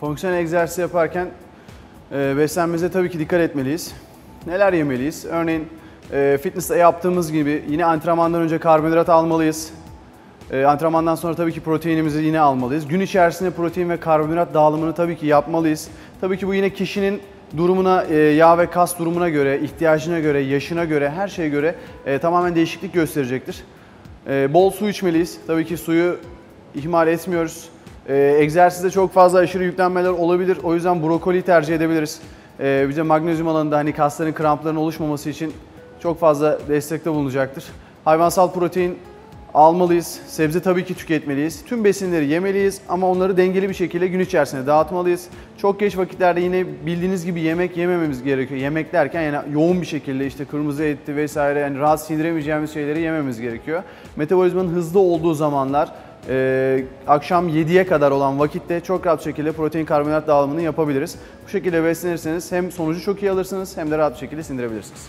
Fonksiyonel egzersiz yaparken e, beslenmemize tabii ki dikkat etmeliyiz. Neler yemeliyiz? Örneğin e, fitness'te yaptığımız gibi yine antrenmandan önce karbonhidrat almalıyız. E, antrenmandan sonra tabii ki proteinimizi yine almalıyız. Gün içerisinde protein ve karbonhidrat dağılımını tabii ki yapmalıyız. Tabii ki bu yine kişinin durumuna, e, yağ ve kas durumuna göre, ihtiyacına göre, yaşına göre, her şeye göre e, tamamen değişiklik gösterecektir. E, bol su içmeliyiz. Tabii ki suyu ihmal etmiyoruz. E, egzersizde çok fazla aşırı yüklenmeler olabilir. O yüzden brokoli tercih edebiliriz. E, bize magnezyum alanında hani kasların krampların oluşmaması için çok fazla destekte bulunacaktır. Hayvansal protein almalıyız. Sebze tabii ki tüketmeliyiz. Tüm besinleri yemeliyiz ama onları dengeli bir şekilde gün içerisinde dağıtmalıyız. Çok geç vakitlerde yine bildiğiniz gibi yemek yemememiz gerekiyor. Yemek derken yani yoğun bir şekilde işte kırmızı etli vesaire yani rahat sindiremeyeceğimiz şeyleri yememiz gerekiyor. Metabolizmanın hızlı olduğu zamanlar e, akşam 7'ye kadar olan vakitte çok rahat şekilde protein karbonhidrat dağılımını yapabiliriz. Bu şekilde beslenirseniz hem sonucu çok iyi alırsınız hem de rahat bir şekilde sindirebilirsiniz.